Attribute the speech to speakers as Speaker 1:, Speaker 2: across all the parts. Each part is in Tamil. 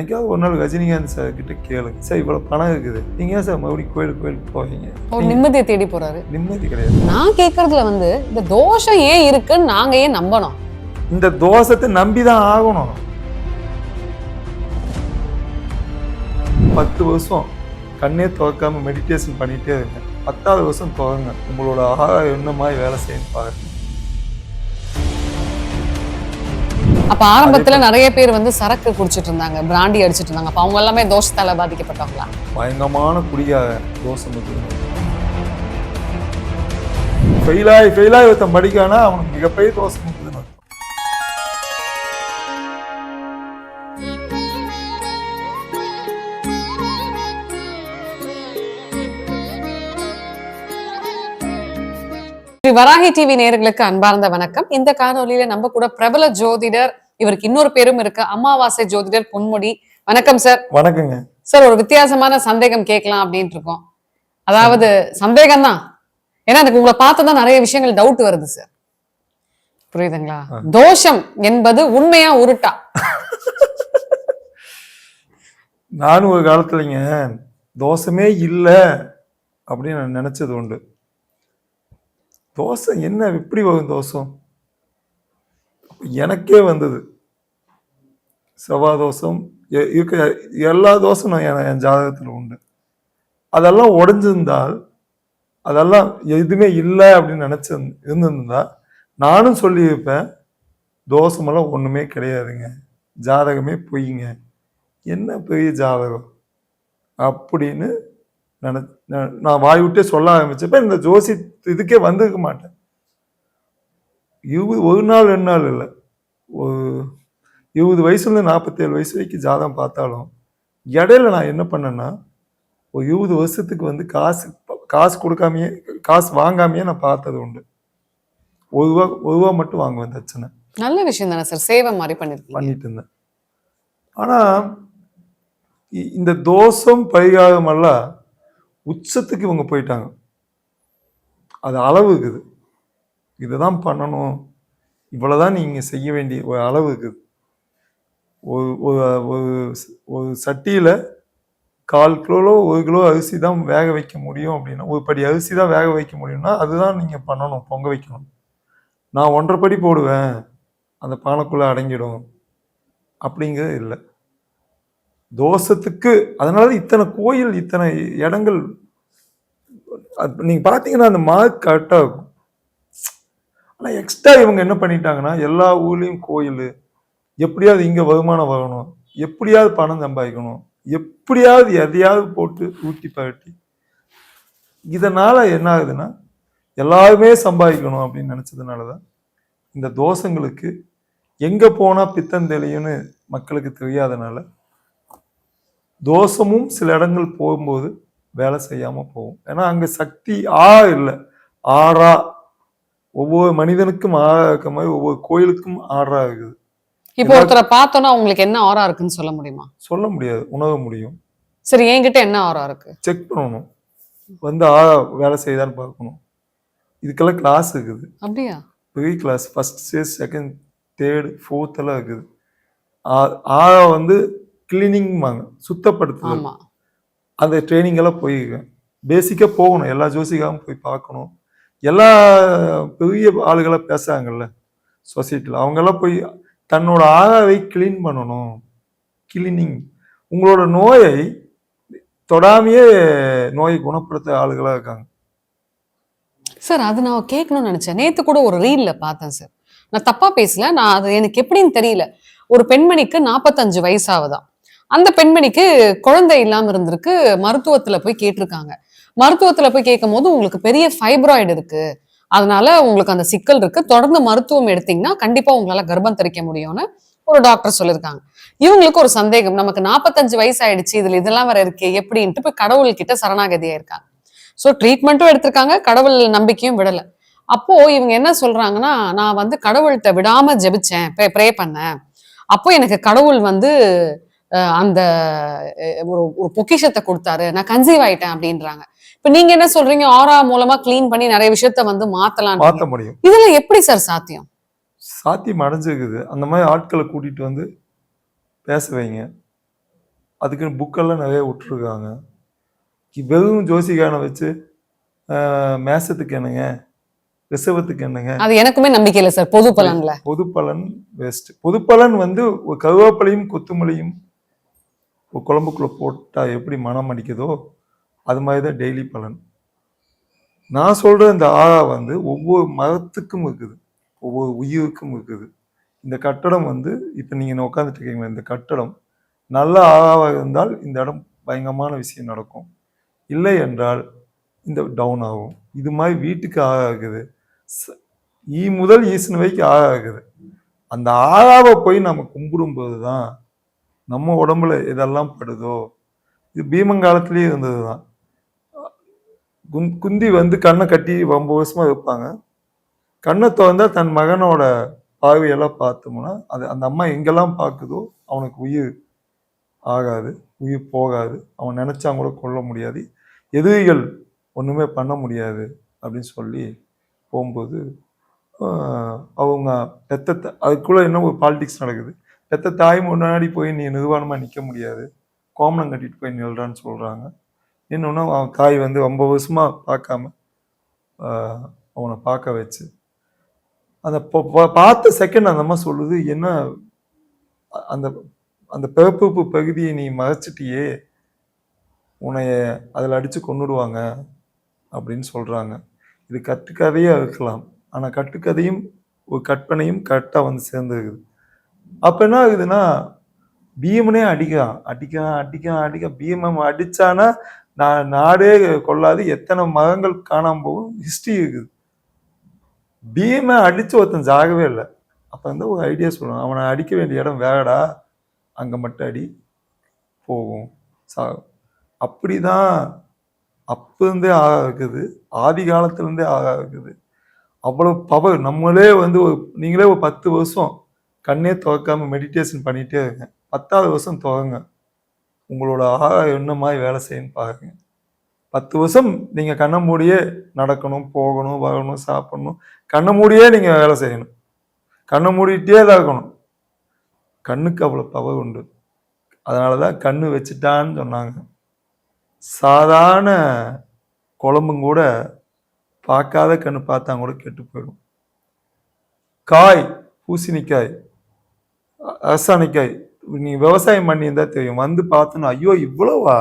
Speaker 1: என்னைக்காவது ஒரு நாள் ரஜினிகாந்த் சார் கிட்ட கேளுங்க. சார் இவ்வளவு பணம் இருக்குது. நீங்க ஏன் சார் மறுபடியும் கோயிலுக்கு கோயிலுக்கு போவீங்க
Speaker 2: ஒரு நிம்மதியை தேடி போறாரு.
Speaker 1: நிம்மதி கிடையாது.
Speaker 2: நான் கேக்குறதுல வந்து இந்த தோஷம் ஏன் இருக்குன்னு நாங்க ஏன் நம்பணும்?
Speaker 1: இந்த தோஷத்தை நம்பி தான் ஆகணும். பத்து வருஷம் கண்ணே துவக்காம மெடிடேஷன் பண்ணிட்டே இருங்க. பத்தாவது வருஷம் துவங்க. உங்களோட ஆகா என்ன மாதிரி வேலை செய்யணும் பாருங்க.
Speaker 2: அப்ப ஆரம்பத்துல நிறைய பேர் வந்து சரக்கு குடிச்சிட்டு இருந்தாங்க பிராண்டி அடிச்சிட்டு இருந்தாங்க. அப்ப அவங்க எல்லாமே தோஷத்தால பாதிக்கப்பட்டவங்களா?
Speaker 1: பயங்கரமான குடியாக தோஷம் ஃபெயிலாகி ஃபெயிலாகி ஒருத்தன் படிக்கானா அவனுக்கு மிகப்பெரிய தோஷம்.
Speaker 2: ஸ்ரீ வராகி டிவி நேயர்களுக்கு அன்பார்ந்த வணக்கம். இந்த காணொலியில நம்ம கூட பிரபல ஜோதிடர் இவருக்கு இன்னொரு பேரும் இருக்கு. அமாவாசை ஜோதிடர் பொன்முடி. வணக்கம் சார்
Speaker 1: வணக்கங்க.
Speaker 2: சார் ஒரு வித்தியாசமான சந்தேகம் கேட்கலாம் அப்படின்ட்டு இருக்கோம் அதாவது சந்தேகம் தான் ஏன்னா எனக்கு உங்களை பார்த்து நிறைய விஷயங்கள் டவுட் வருது சார் புரியுதுங்களா? தோஷம் என்பது உண்மையா உருட்டா?
Speaker 1: நானும் ஒரு காலத்துலங்க தோஷமே இல்லை அப்படின்னு நான் நினைச்சது உண்டு. தோசை என்ன எப்படி வரும் தோஷம்? அப்ப எனக்கே வந்தது. செவ்வாய் தோஷம் எ- இருக்க எல்லா தோஷம் நான் என் ஜாதகத்தில் உண்டு. அதெல்லாம் உடஞ்சிருந்தால் அதெல்லாம் எதுவுமே இல்லை அப்படின்னு நினச்சி இருந்திருந்தா நானும் சொல்லியிருப்பேன் தோஷமெல்லாம் ஒன்றுமே கிடையாதுங்க. ஜாதகமே பொய்ங்க. என்ன பெரிய ஜாதகம்? அப்படின்னு நினை நான் நான் வாய் விட்டே சொல்ல ஆரம்பிச்சப்ப இந்த ஜோசி இதுக்கே வந்திருக்க மாட்டேன். இருபது ஒரு நாள் ரெண்டு நாள் இல்லை. ஒரு இருபது வயசுலேருந்து நாற்பத்தேழு வயசு வரைக்கும் ஜாதகம் பார்த்தாலும் இடையில நான் என்ன பண்ணேன்னா ஒரு இருபது வருஷத்துக்கு வந்து காசு காசு கொடுக்காமையே காசு வாங்காமையே நான் பார்த்தது உண்டு. ஒரு ரூபா ஒரு ரூபா மட்டும் வாங்குவேன் தச்சனை
Speaker 2: நல்ல விஷயம் தானே சார்? சேவை மாதிரி பண்ணிருக்கீங்க.
Speaker 1: பண்ணிட்டு இருந்தேன். ஆனா இ- இந்த தோஷம் பரிகாரம் எல்லாம் உச்சத்துக்கு இவங்க போயிட்டாங்க. அது அளவு இருக்குது. இதுதான் பண்ணணும். இவ்வளவுதான் நீங்கள் செய்ய வேண்டிய ஒரு அளவு இருக்குது ஒரு ஒரு ஒரு சட்டியில் கால் கிலோ ஒரு கிலோ அரிசி தான் வேக வைக்க முடியும் அப்படின்னா ஒரு படி அரிசி தான் வேக வைக்க முடியும்னா அதுதான் நீங்கள் பண்ணணும் பொங்க வைக்கணும். நான் ஒன்றரை படி போடுவேன் அந்த பானைக்குள்ளே அடங்கிடும் அப்படிங்கிறது இல்லை. தோஷத்துக்கு அதனால இத்தனை கோயில் இத்தனை இடங்கள் நீங்கள் பார்த்தீங்கன்னா அந்த மார்க் கரெக்டாக இருக்கும் ஆனால் எக்ஸ்ட்ரா இவங்க என்ன பண்ணிட்டாங்கன்னா எல்லா ஊர்லேயும் கோயில் எப்படியாவது இங்கே வருமானம் வரணும் எப்படியாவது பணம் சம்பாதிக்கணும் எப்படியாவது எதையாவது போட்டு ஊட்டி பரட்டி. இதனால் என்ன ஆகுதுன்னா எல்லாருமே சம்பாதிக்கணும் அப்படின்னு நினச்சதுனால தான் இந்த தோஷங்களுக்கு எங்கே போனால் பித்தம் தெளியும்னு மக்களுக்கு தெரியாதனால தோஷமும் சில இடங்கள் போகும்போது வேலை செய்யாமல் போகும். ஏன்னா அங்கே சக்தி ஆ இல்லை ஆறா ஒவ்வொரு மனிதனுக்கும் ஆறா இருக்க மாதிரி ஒவ்வொரு கோயிலுக்கும் ஆறா இருக்குது.
Speaker 2: இப்போ ஒருத்தரை பார்த்தோன்னா உங்களுக்கு என்ன ஆரா இருக்குன்னு சொல்ல முடியுமா?
Speaker 1: சொல்ல முடியாது உணர முடியும்.
Speaker 2: சரி என்கிட்ட என்ன ஆரா இருக்கு?
Speaker 1: செக் பண்ணணும். வந்து ஆ வேலை செய்யுதான்னு பார்க்கணும். இதுக்கெல்லாம் கிளாஸ் இருக்குது.
Speaker 2: அப்படியா?
Speaker 1: பெரிய class first stage second third fourth எல்லாம் இருக்குது. ஆறா வந்து கிளீனிங்பாங்க சுத்தப்படுத்துதல்.
Speaker 2: ஆமா.
Speaker 1: அந்த ட்ரைனிங் எல்லாம் போயிருக்கேன். பேசிக்காக போகணும் எல்லா ஜோசிக்காகவும் போய் பார்க்கணும். எல்லா பெரிய ஆளுகளை பேசுகிறாங்கல்ல சொசைட்டியில் அவங்கெல்லாம் போய் தன்னோட ஆகாவை கிளீன் பண்ணணும். கிளீனிங் உங்களோட நோயை தொடாமையே நோயை குணப்படுத்த ஆளுகளாக இருக்காங்க.
Speaker 2: சார் அது நான் கேட்கணும்னு நினைச்சேன். நேத்து கூட ஒரு ரீல்ல பார்த்தேன் சார். நான் தப்பா பேசல. நான் அது எனக்கு எப்படின்னு தெரியல. ஒரு பெண்மணிக்கு நாற்பத்தஞ்சு வயசாவதாம். அந்த பெண்மணிக்கு குழந்தை இல்லாம இருந்திருக்கு. மருத்துவத்துல போய் கேட்டிருக்காங்க. மருத்துவத்துல போய் கேட்கும் போது உங்களுக்கு பெரிய ஃபைப்ராய்டு இருக்கு. அதனால உங்களுக்கு அந்த சிக்கல் இருக்கு. தொடர்ந்து மருத்துவம் எடுத்தீங்கன்னா கண்டிப்பா உங்களால கர்ப்பம் தெரிக்க முடியும்னு ஒரு டாக்டர் சொல்லியிருக்காங்க இவங்களுக்கு ஒரு சந்தேகம். நமக்கு நாற்பத்தஞ்சு வயசு ஆயிடுச்சு இதுல இதெல்லாம் வேற இருக்கே எப்படின்ட்டு போய் கடவுள் கிட்ட சரணாகதியா இருக்காங்க ஸோ ட்ரீட்மெண்ட்டும் எடுத்திருக்காங்க. கடவுள் நம்பிக்கையும் விடல. அப்போ இவங்க என்ன சொல்றாங்கன்னா நான் வந்து கடவுள்கிட்ட விடாம ஜெபிச்சேன். ப்ரே பண்ணேன். அப்போ எனக்கு கடவுள் வந்து அந்த ஒரு ஒரு பொக்கிஷத்தை கொடுத்தாரு. நான் கன்சீவ் ஆயிட்டேன் அப்படின்றாங்க. இப்ப நீங்க என்ன சொல்றீங்க? ஆரா மூலமா க்ளீன் பண்ணி நிறைய விஷயத்த வந்து மாத்தலாம்
Speaker 1: மாற்ற முடியும்.
Speaker 2: இதெல்லாம் எப்படி சார் சாத்தியம்?
Speaker 1: சாத்தியம் அடைஞ்சிருக்குது. அந்த மாதிரி ஆட்களை கூட்டிட்டு வந்து பேச வைங்க. அதுக்குன்னு புக்கெல்லாம் நிறைய விட்டுருக்காங்க. வெறும் ஜோசிகாரனை வச்சு மேசத்துக்கு என்னங்க? ரிசவத்துக்கு என்னங்க?
Speaker 2: அது எனக்குமே நம்பிக்கை இல்லை சார். பொது பலன்ல.
Speaker 1: பொது பலன் வேஸ்ட் பொது பலன் வந்து கருவேப்பிலையும் கொத்துமல்லியும் ஒரு குழம்புக்குள்ள போட்டா எப்படி மனம் அடிக்குதோ அது மாதிரி தான் டெய்லி பலன். நான் சொல்கிற இந்த ஆகா வந்து ஒவ்வொரு மரத்துக்கும் இருக்குது. ஒவ்வொரு உயிருக்கும் இருக்குது. இந்த கட்டடம் வந்து இப்போ நீங்கள் உட்காந்துட்டு இருக்கீங்களா இந்த கட்டடம் நல்ல ஆகாவாக இருந்தால் இந்த இடம் பயங்கரமான விஷயம் நடக்கும். இல்லை என்றால் இந்த டவுன் ஆகும். இது மாதிரி வீட்டுக்கு ஆகா ஈ முதல் ஈசனவைக்கு வரைக்கும் இருக்குது. அந்த ஆகாவை போய் நம்ம கும்பிடும்போது தான் நம்ம உடம்புல இதெல்லாம் படுதோ இது பீமங்காலத்திலேயே இருந்தது தான் குந் குந்தி வந்து கண்ணை கட்டி ரொம்ப வருஷமாக வைப்பாங்க கண்ணை திறந்தால் தன் மகனோட பார்வையெல்லாம் பார்த்தோம்னா அது அந்த அம்மா எங்கெல்லாம் பார்க்குதோ அவனுக்கு உயிர் ஆகாது உயிர் போகாது. அவன் நினச்சா கூட கொல்ல முடியாது. எதிரிகள் ஒன்றுமே பண்ண முடியாது அப்படின்னு சொல்லி போகும்போது அவங்க பெத்த அதுக்குள்ளே என்ன ஒரு பாலிடிக்ஸ் நடக்குது? பெத்த தாய் முன்னாடி போய் நீ நிர்வாணமாக நிற்க முடியாது. கோமணம் கட்டிட்டு போய் நில்றான்னு சொல்கிறாங்க இன்னொன்று அவன் தாய் வந்து ரொம்ப வருஷமாக பார்க்காம அவனை பார்க்க வச்சு. அந்த ப- பார்த்த செகண்ட் அந்த அம்மா சொல்லுது என்ன அந்த அந்த பிறப்பு பகுதியை நீ மறைச்சிட்டியே உன்னைய அதில் அடித்து கொண்டுடுவாங்க அப்படின்னு சொல்கிறாங்க இது கட்டுக்கதையாக இருக்கலாம். ஆனால் கட்டுக்கதையும் ஒரு கற்பனையும் கரெக்டாக வந்து சேர்ந்துருக்குது. அப்போ என்ன ஆகுதுன்னா பீமனே அடிக்கிறான். அடிக்கிறான் அடிக்கிறான் அடிக்க பீமம் அடித்தானா நான் நாடே கொள்ளாது. எத்தனை மகங்கள் காணாமல் போகும். ஹிஸ்ட்ரி இருக்குது. பீமை அடித்து ஒருத்தன் சாகவே இல்லை. அப்போ வந்து ஒரு ஐடியா சொல்லணும் அவனை அடிக்க வேண்டிய இடம் வேடா அங்கே மட்டும் அடி போகும். சாகும் அப்படிதான் அப்போ இருந்தே ஆகா இருக்குது ஆதி காலத்துலேருந்தே ஆகா இருக்குது அவ்வளோ பவர் நம்மளே வந்து ஒரு நீங்களே ஒரு பத்து வருஷம் கண்ணே துவக்காமல் மெடிடேஷன் பண்ணிகிட்டே இருங்க பத்தாவது வருஷம் துவங்க உங்களோட ஆகா என்ன மாதிரி வேலை செய்யணும்னு பாருங்க. பத்து வருஷம் நீங்க கண்ணை மூடியே நடக்கணும் போகணும் வரணும் சாப்பிடணும். கண்ணை மூடியே நீங்க வேலை செய்யணும். கண்ணை மூடிட்டே தான் இருக்கணும். கண்ணுக்கு அவ்வளோ பவர் உண்டு. அதனால தான் கண்ணு வச்சுட்டான்னு சொன்னாங்க. சாதாரண குழம்பும் கூட பார்க்காத கண்ணு பார்த்தா கூட கெட்டு போயிடும். காய் பூசணிக்காய் அரசாணிக்காய் நீ விவசாயம் பண்ணியிருந்தா தெரியும். வந்து பார்த்தோன்னா ஐயோ இவ்வளோவா?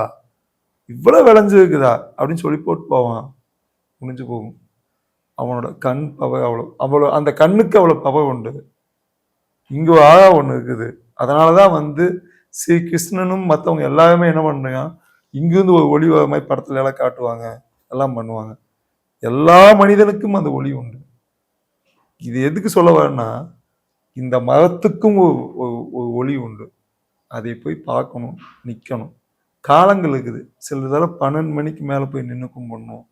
Speaker 1: இவ்வளோ விளைஞ்சிருக்குதா? அப்படின்னு சொல்லி போட்டு போவான். முடிஞ்சு போகும். அவனோட கண் பவர் அவ்வளோ அவ்வளோ அந்த கண்ணுக்கு அவ்வளோ பவர் உண்டு. இங்கே ஆழா ஒன்று இருக்குது. அதனால தான் வந்து ஸ்ரீ கிருஷ்ணனும் மற்றவங்க எல்லாருமே என்ன பண்ணுறாங்க? இங்கேருந்து ஒரு ஒளி வர மாதிரி படத்துல எல்லாம் காட்டுவாங்க. எல்லாம் பண்ணுவாங்க. எல்லா மனிதனுக்கும் அந்த ஒளி உண்டு. இது எதுக்கு சொல்ல வரேன்னா இந்த மரத்துக்கும் ஒரு ஒளி உண்டு. அதை போய் பார்க்கணும் நிற்கணும் காலங்கள் இருக்குது. சில தடவை பன்னெண்டு மணிக்கு மேலே போய் நின்று கும்பிடணும்.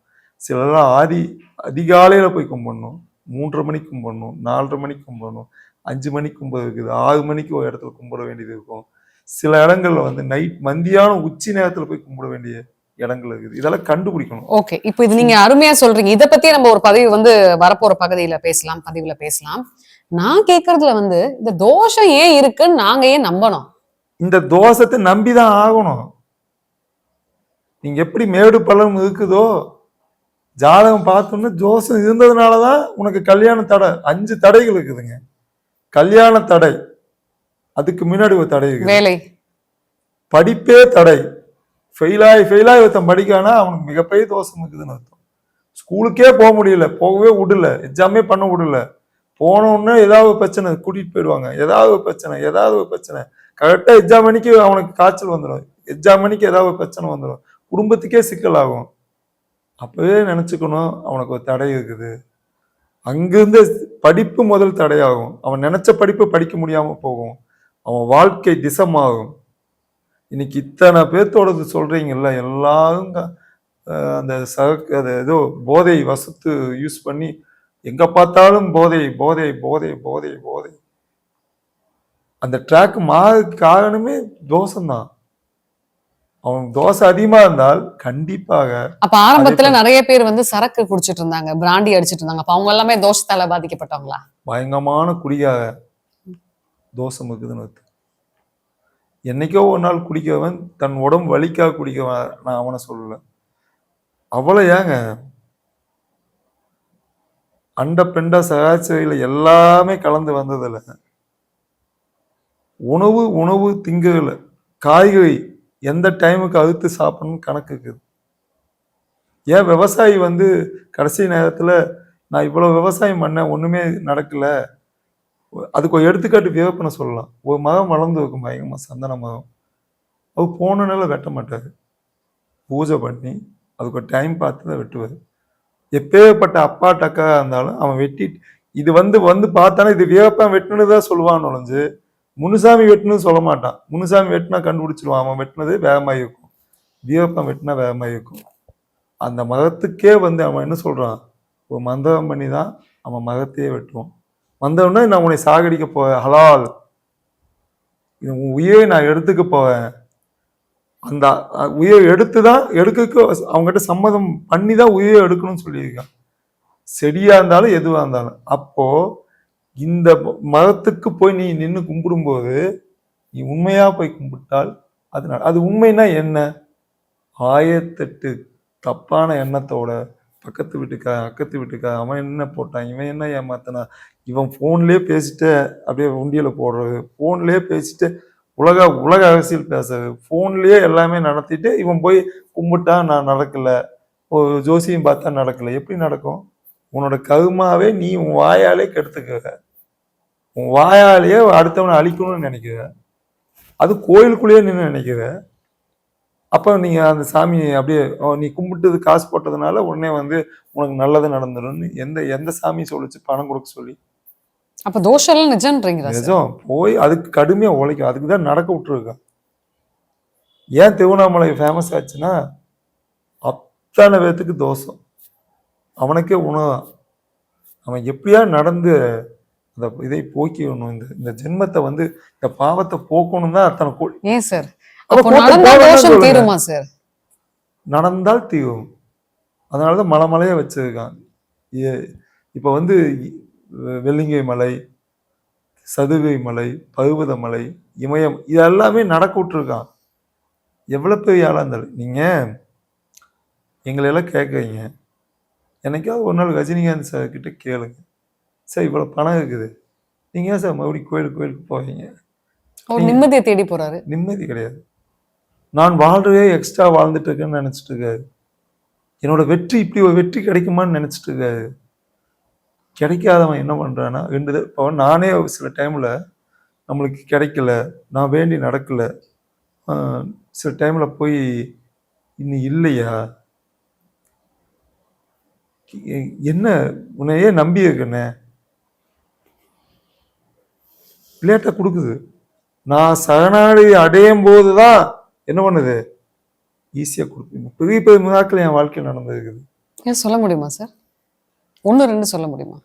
Speaker 1: சிலதெல்லாம் ஆதி அதிகாலையில் போய் கும்பிடணும். மூன்றரை மணிக்கு கும்பிடணும். நாலரை மணிக்கு கும்பிடணும். அஞ்சு மணிக்கு கும்பிட இருக்குது. ஆறு மணிக்கு ஒரு இடத்துல கும்பிட வேண்டியது இருக்கும். சில இடங்களில் வந்து நைட் மந்தியான உச்சி நேரத்தில் போய் கும்பிட வேண்டிய இடங்கள் இருக்குது. இதெல்லாம் கண்டுபிடிக்கணும்.
Speaker 2: ஓகே. இப்போ இது நீங்க அருமையா சொல்றீங்க. இதை பத்தி நம்ம ஒரு பதவி வந்து வரப்போற பகுதியில பேசலாம் பதிவுல பேசலாம். நான் கேக்குறதுல வந்து இந்த தோஷம் ஏன் இருக்குன்னு நாங்க ஏன் நம்பணும்?
Speaker 1: இந்த தோஷத்தை நம்பி தான் ஆகணும். நீங்க எப்படி மேடு பள்ளம் இருக்குதோ ஜாதகம் பார்த்தோன்னா தோஷம் இருந்ததுனால தான் உனக்கு கல்யாண தடை. அஞ்சு தடைகள் இருக்குதுங்க. கல்யாண தடை. அதுக்கு முன்னாடி ஒரு தடை இருக்குது.
Speaker 2: வேலை.
Speaker 1: படிப்பே தடை. ஃபெயிலாகி ஃபெயிலாகி ஒருத்தன் படிக்கானா அவனுக்கு மிகப்பெரிய தோஷம் இருக்குதுன்னு அர்த்தம். ஸ்கூலுக்கே போக முடியல. போகவே விடல. எக்ஸாமே பண்ண விடல. போனோடனே ஏதாவது ஒரு பிரச்சனை கூட்டிட்டு போயிடுவாங்க. ஏதாவது ஒரு பிரச்சனை ஏதாவது ஒரு பிரச்சனை. கரெக்டாக எக்ஸாம் மணிக்கு அவனுக்கு காய்ச்சல் வந்துடும் எக்ஸாம் மணிக்கு ஏதாவது பிரச்சனை வந்துடும் குடும்பத்துக்கே சிக்கல் ஆகும். அப்போவே நினச்சிக்கணும் அவனுக்கு ஒரு தடை இருக்குது. அங்கேருந்து படிப்பு முதல் தடையாகும். அவன் நினச்ச படிப்பு படிக்க முடியாமல் போகும். அவன் வாழ்க்கை திசமாகும். இன்னைக்கு இத்தனை பேர்த்தோடது சொல்றீங்கல்ல எல்லாரும் க- அந்த சக அது ஏதோ போதை வசத்து யூஸ் பண்ணி எங்கே பார்த்தாலும் போதை போதை போதை போதை போதை. அந்த ட்ராக் மாற காரணமே தோசைதான் அவன் தோசை அதிகமா இருந்தால் கண்டிப்பாக
Speaker 2: அப்ப ஆரம்பத்துல நிறைய பேர் வந்து சரக்கு குடிச்சிட்டு இருந்தாங்க பிராண்டி அடிச்சிட்டு இருந்தாங்க. அப்ப அவங்க எல்லாமே தோஷத்தால பாதிக்கப்பட்டவங்களா?
Speaker 1: பயங்கரமான குடியாக தோஷம் இருக்குதுன்னு என்னைக்கோ ஒரு நாள் குடிக்கவன் தன் உடம்பு வலிக்காக குடிக்கவன் நான் அவனை சொல்லல. அவளை ஏங்க? அண்ட பெண்ட சகாச்சரியில் எல்லாமே கலந்து வந்ததில்ல உணவு உணவு திங்குல காய்கறி எந்த டைமுக்கு அறுத்து சாப்பிடணும்னு கணக்கு இருக்குது. ஏன் விவசாயி வந்து கடைசி நேரத்தில் நான் இவ்வளோ விவசாயம் பண்ணேன் ஒன்றுமே நடக்கல. அதுக்கு ஒரு எடுத்துக்காட்டு வியப்பனை சொல்லலாம். ஒரு மரம் வளர்ந்து இருக்கும் பயங்கரமாக சந்தன மரம். அவர் போன வெட்ட மாட்டார். பூஜை பண்ணி அதுக்கு ஒரு டைம் பார்த்து தான் வெட்டுவார். எப்பேற்பட்ட அப்பா டக்கா இருந்தாலும் அவன் வெட்டி இது வந்து வந்து பார்த்தானே இது வியப்பன் வெட்டுன்னு தான் சொல்லுவான் நுழைஞ்சு முனுசாமி வெட்டுன்னு சொல்ல மாட்டான். முனுசாமி வெட்டினா கண்டுபிடிச்சிருவான். அவன் வெட்டினது வேகமாக இருக்கும். வீரப்பன் வெட்டினா வேகமாக இருக்கும். அந்த மதத்துக்கே வந்து அவன் என்ன சொல்கிறான் ஒரு மந்திரம் பண்ணி தான் அவன் மதத்தையே வெட்டுவான். வந்தவொடனே நான் உன்னை சாகடிக்க போவேன். ஹலால். இது உன் உயிரை நான் எடுத்துக்க போவேன். அந்த உயிரை எடுத்து தான் எடுக்க அவங்ககிட்ட சம்மதம் பண்ணி தான் உயிரை எடுக்கணும்னு சொல்லியிருக்கான். செடியாக இருந்தாலும் எதுவாக இருந்தாலும். அப்போது இந்த மதத்துக்கு போய் நீ நின்று கும்பிடும்போது நீ உண்மையாக போய் கும்பிட்டால் அது அது உண்மைன்னா என்ன? ஆயிரத்தெட்டு தப்பான எண்ணத்தோட பக்கத்து வீட்டுக்கா அக்கத்து வீட்டுக்கா அவன் என்ன போட்டான் இவன் என்ன ஏமாத்தனா? இவன் ஃபோன்லேயே பேசிட்டு அப்படியே உண்டியில் போடுறது ஃபோன்லேயே பேசிட்டு உலக உலக அரசியல் பேசுறது ஃபோன்லேயே எல்லாமே நடத்திட்டு இவன் போய் கும்பிட்டா நான் நடக்கலை. ஒரு ஜோசியம் பார்த்தா நடக்கலை. எப்படி நடக்கும்? உன்னோட கருமாவே நீ உன் வாயாலே கெடுத்துக்கிற உன் வாயாலேயே அடுத்தவனை அழிக்கணும்னு நினைக்கிற. அது கோயிலுக்குள்ளேயே நின்று நினைக்கிற. அப்போ நீங்க அந்த சாமியை அப்படியே நீ கும்பிட்டது காசு போட்டதுனால உடனே வந்து உனக்கு நல்லது நடந்துரும்னு எந்த எந்த சாமி சொல்லுச்சு? பணம் கொடுக்க சொல்லி.
Speaker 2: அப்ப தோஷம் சார்
Speaker 1: நிஜம். போய் அதுக்கு கடுமையா உழைக்கும். அதுக்கு தான் நடக்க விட்டுருக்கான் ஏன் திருவண்ணாமலை ஃபேமஸ் ஆச்சுன்னா அத்தனை பேர்த்துக்கு தோஷம். அவனுக்கே உணவான் அவன் எப்படியா நடந்து அந்த இதை போக்கிடணும். இந்த இந்த ஜென்மத்தை வந்து இந்த பாவத்தை போக்கணும் தான் அத்தனை கோ-
Speaker 2: ஏன் சார். தீருமா சார்?
Speaker 1: நடந்தால் தீரும். அதனால தான் மலை மலையாக வச்சிருக்கான் இப்போ வந்து வெள்ளிங்கை மலை சதுகை மலை பருவத மலை இமயம் இது எல்லாமே நடக்க விட்டுருக்கான் எவ்வளோ பெரிய ஆளாக இருந்தாலும். நீங்கள் எங்களை எல்லாம் கேட்குறீங்க என்னைக்காவது ஒரு நாள் ரஜினிகாந்த் சார் கிட்ட கேளுங்க. சார் இவ்வளோ பணம் இருக்குது. நீங்கள் ஏன் சார் மறுபடியும் கோயிலுக்கு கோயிலுக்கு போவீங்க?
Speaker 2: அவர் நிம்மதியை தேடி போறாரு.
Speaker 1: நிம்மதி கிடையாது. நான் வாழ்றதே எக்ஸ்ட்ரா வாழ்ந்துட்டு இருக்கேன்னு நினைச்சிட்டு இருக்காரு. என்னோட வெற்றி இப்படி ஒரு வெற்றி கிடைக்குமான்னு நினைச்சிட்டு இருக்காரு. கிடைக்காதவன் என்ன பண்றான்னா ரெண்டு இப்போ நானே ஒரு சில டைம்ல நம்மளுக்கு கிடைக்கல நான் வேண்டி நடக்கல. சில டைம்ல போய் இன்னும் இல்லையா? என்ன உன்னையே நம்பி லேட்டா கொடுக்குது. நான் சரணாடி அடையும் போது தான் என்ன பண்ணுது? ஈஸியாக கொடுப்பீங்க பெரிய பெரிய மிராக்கள் என் வாழ்க்கையில் நடந்திருக்குது.
Speaker 2: ஏன் சொல்ல முடியுமா சார் ஒண்ணு ரெண்டு சொல்ல முடியுமா?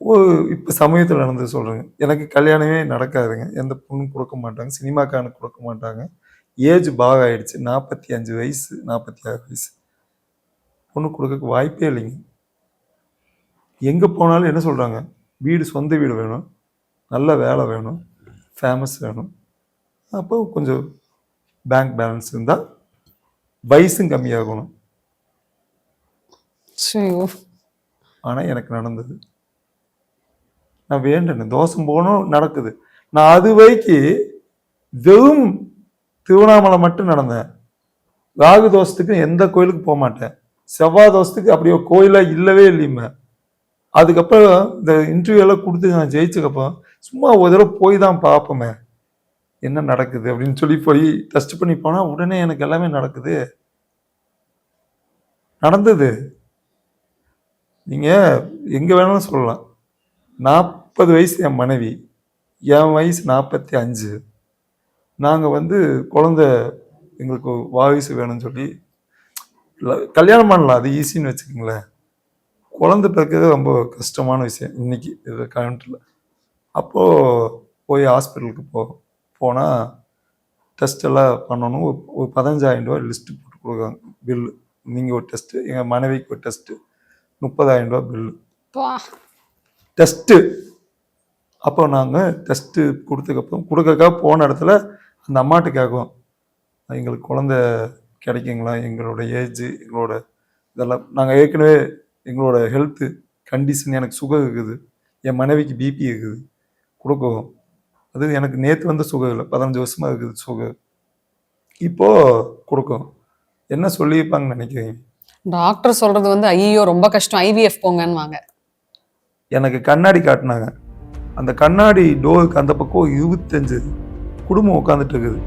Speaker 1: ஓ இப்போ சமயத்தில் நடந்தது சொல்கிறேங்க எனக்கு கல்யாணமே நடக்காதுங்க. எந்த பொண்ணும் கொடுக்க மாட்டாங்க. சினிமாக்காரனுக்கு கொடுக்க மாட்டாங்க. ஏஜ் பாக ஆயிடுச்சு நாற்பத்தி அஞ்சு வயசு நாற்பத்தி ஆறு வயசு. பொண்ணு கொடுக்க வாய்ப்பே இல்லைங்க. எங்கே போனாலும் என்ன சொல்கிறாங்க வீடு சொந்த வீடு வேணும். நல்ல வேலை வேணும் ஃபேமஸ் வேணும். அப்போ கொஞ்சம் பேங்க் பேலன்ஸ் இருந்தால் வயசும் கம்மியாகணும். ஆனால் எனக்கு நடந்தது. நான் வேண்டேன். தோசம் போகணும் நடக்குது. நான் அது வரைக்கு வெறும் திருவண்ணாமலை மட்டும் நடந்தேன். ராகு தோஷத்துக்கு எந்த கோயிலுக்கு போக மாட்டேன். செவ்வாய் தோஷத்துக்கு அப்படி ஒரு கோயிலாக இல்லவே இல்லையுமே அதுக்கப்புறம் இந்த இன்டர்வியூ எல்லாம் கொடுத்து நான் ஜெயிச்சதுக்கப்புறம் சும்மா ஒரு தடவை போய் தான் பார்ப்போமே. என்ன நடக்குது அப்படின்னு சொல்லி போய் டெஸ்ட் பண்ணி போனால் உடனே எனக்கு எல்லாமே நடக்குது. நடந்தது. நீங்கள் எங்கே வேணாலும் சொல்லலாம். நாற்பது வயசு என் மனைவி. என் வயசு நாற்பத்தி அஞ்சு. நாங்கள் வந்து குழந்த எங்களுக்கு வாரிசு வேணும்னு சொல்லி கல்யாணம் பண்ணலாம். அது ஈஸின்னு வச்சுக்கோங்களேன். குழந்தை பிறக்கிறது ரொம்ப கஷ்டமான விஷயம். இன்னைக்கு இது கரண்ட்டில் அப்போது போய் ஹாஸ்பிட்டலுக்கு போ போனால் டெஸ்ட் எல்லாம் பண்ணணும். ஒரு- பதினஞ்சாயிரம் ரூபாய் லிஸ்ட்டு போட்டு கொடுக்குறாங்க பில்லு நீங்கள் ஒரு டெஸ்ட்டு எங்கள் மனைவிக்கு ஒரு டெஸ்ட்டு முப்பதாயிரம் ரூபாய் பில்லு டெஸ்ட்டு அப்போ நாங்கள் டெஸ்ட்டு கொடுத்ததுக்கப்புறம் கொடுக்கறக்காக போன இடத்துல அந்த அம்மாட்ட கேட்கும் எங்களுக்கு குழந்த கிடைக்குங்களா? எங்களோட ஏஜ் எங்களோட இதெல்லாம். நாங்கள் ஏற்கனவே எங்களோட ஹெல்த்து கண்டிஷன் எனக்கு சுகம் இருக்குது. என் மனைவிக்கு பிபி இருக்குது. கொடுக்கவும். அது எனக்கு நேற்று வந்த சுகம் இல்லை. பதினஞ்சு வருஷமாக இருக்குது சுகம் இப்போது கொடுக்கும். என்ன சொல்லியிருப்பாங்கன்னு நினைக்கிறீங்க?
Speaker 2: டாக்டர் சொல்றது வந்து ஐயோ ரொம்ப கஷ்டம். ஐவிஎஃப் போங்கன்னு
Speaker 1: எனக்கு கண்ணாடி காட்டினாங்க. அந்த கண்ணாடி டோருக்கு அந்த பக்கம் இருபத்தஞ்சு குடும்பம் உட்காந்துட்டு இருக்குது.